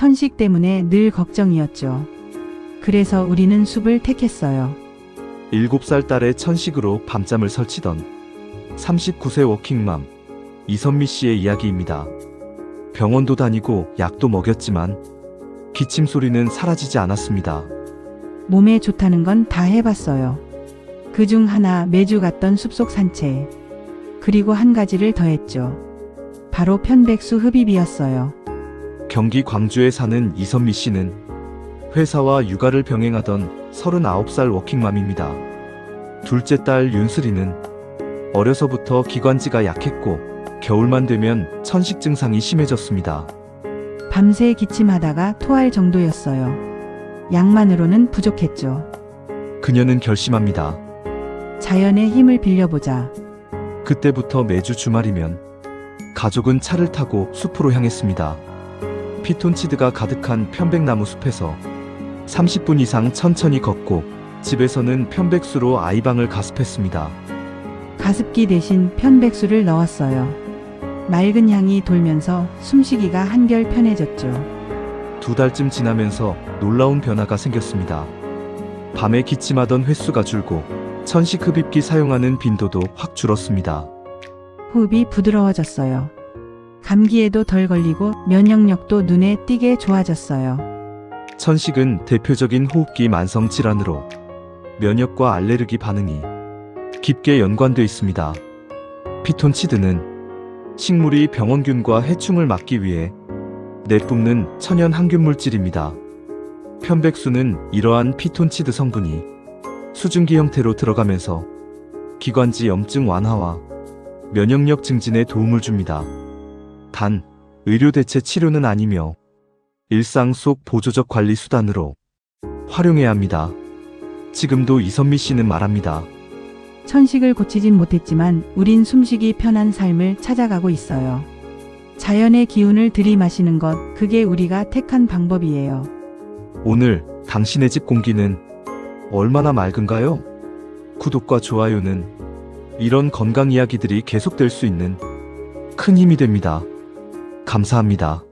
천식 때문에 늘 걱정이었죠. 그래서 우리는 숲을 택했어요. 7살 딸의 천식으로 밤잠을 설치던 39세 워킹맘 이선미 씨의 이야기입니다. 병원도 다니고 약도 먹였지만 기침 소리는 사라지지 않았습니다. 몸에 좋다는 건 다 해봤어요. 그 중 하나 매주 갔던 숲속 산책. 그리고 한 가지를 더했죠. 바로 편백수 흡입이었어요. 경기 광주에 사는 이선미 씨는 회사와 육아를 병행하던 39살 워킹맘입니다. 둘째 딸 윤슬이는 어려서부터 기관지가 약했고 겨울만 되면 천식 증상이 심해졌습니다. 밤새 기침하다가 토할 정도였어요. 약만으로는 부족했죠. 그녀는 결심합니다. 자연의 힘을 빌려보자. 그때부터 매주 주말이면 가족은 차를 타고 숲으로 향했습니다. 피톤치드가 가득한 편백나무 숲에서 30분 이상 천천히 걷고 집에서는 편백수로 아이방을 가습했습니다. 가습기 대신 편백수를 넣었어요. 맑은 향이 돌면서 숨쉬기가 한결 편해졌죠. 두 달쯤 지나면서 놀라운 변화가 생겼습니다. 밤에 기침하던 횟수가 줄고 천식 흡입기 사용하는 빈도도 확 줄었습니다. 호흡이 부드러워졌어요. 감기에도 덜 걸리고 면역력도 눈에 띄게 좋아졌어요. 천식은 대표적인 호흡기 만성 질환으로 면역과 알레르기 반응이 깊게 연관돼 있습니다. 피톤치드는 식물이 병원균과 해충을 막기 위해 내뿜는 천연 항균 물질입니다. 편백수는 이러한 피톤치드 성분이 수증기 형태로 들어가면서 기관지 염증 완화와 면역력 증진에 도움을 줍니다. 단, 의료 대체 치료는 아니며 일상 속 보조적 관리 수단으로 활용해야 합니다. 지금도 이선미 씨는 말합니다. 천식을 고치진 못했지만 우린 숨쉬기 편한 삶을 찾아가고 있어요. 자연의 기운을 들이마시는 것, 그게 우리가 택한 방법이에요. 오늘 당신의 집 공기는 얼마나 맑은가요? 구독과 좋아요는 이런 건강 이야기들이 계속될 수 있는 큰 힘이 됩니다. 감사합니다.